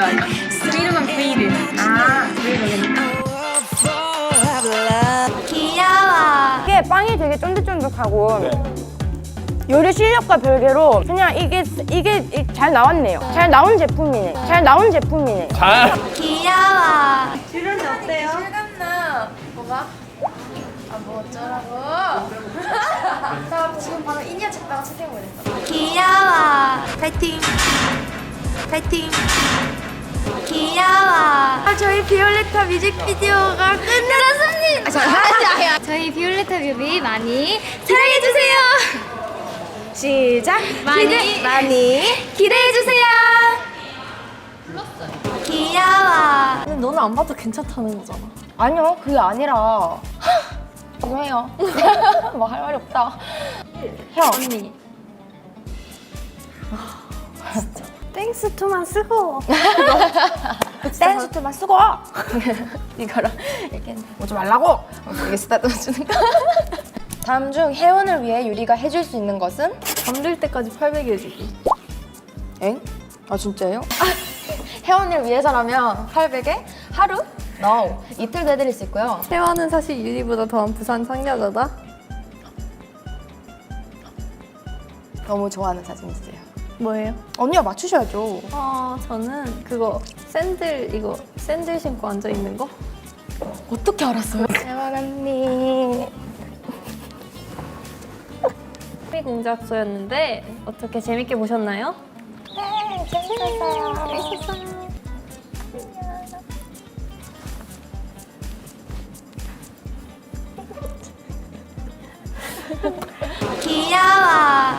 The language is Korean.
브이로그면 브이를. 아, 브이로그니까. 귀여워. 이게 빵이 되게 쫀득쫀득하고 네. 요리 실력과 별개로 그냥 이게 이게 이- 잘 나왔네요. 잘 나온 제품이네. 잘 나온 제품이네. 잘. 귀여워. 주변이 어때요? 실감나. 뭐가? 아, 뭐 어쩌라고. 나 지금 방금 인이어 찾다가 했어. 귀여워. 파이팅. 파이팅. 귀여워. 아, 저희 비올레타 뮤직비디오가 끝났습니다. 아, 잠깐만요. 저희 비올레타 뮤비 많이 사랑해주세요. 시작. 많이 기대 많이 기대해주세요. 귀여워. 근데 너는 안 봐도 괜찮다는 거잖아. 아니요 그게 아니라 죄송해요. 뭐 할 말이 없다. 형 언니. 땡스 투만 쓰고. 댄스트만 쓰고 이거랑 이렇게 오지 말라고 이게 쓰다듬어 주는 거. 다음 중 혜원을 위해 유리가 해줄 수 있는 것은? 잠들 때까지 800 해주기. 엥? 아 진짜요? 혜원을 위해서라면 800에 하루? No. 이틀도 해드릴 수 있고요. 태화는 사실 유리보다 더한 부산 상여자다. 너무 좋아하는 사진 있어요. 뭐예요? 언니가 맞추셔야죠. 아 저는 그거 샌들 이거 샌들 신고 앉아 있는 거. 어떻게 알았어요? 혜원 언니. 미 공작소였는데 어떻게 재밌게 보셨나요? 네, 재밌었어요. 재밌었어요.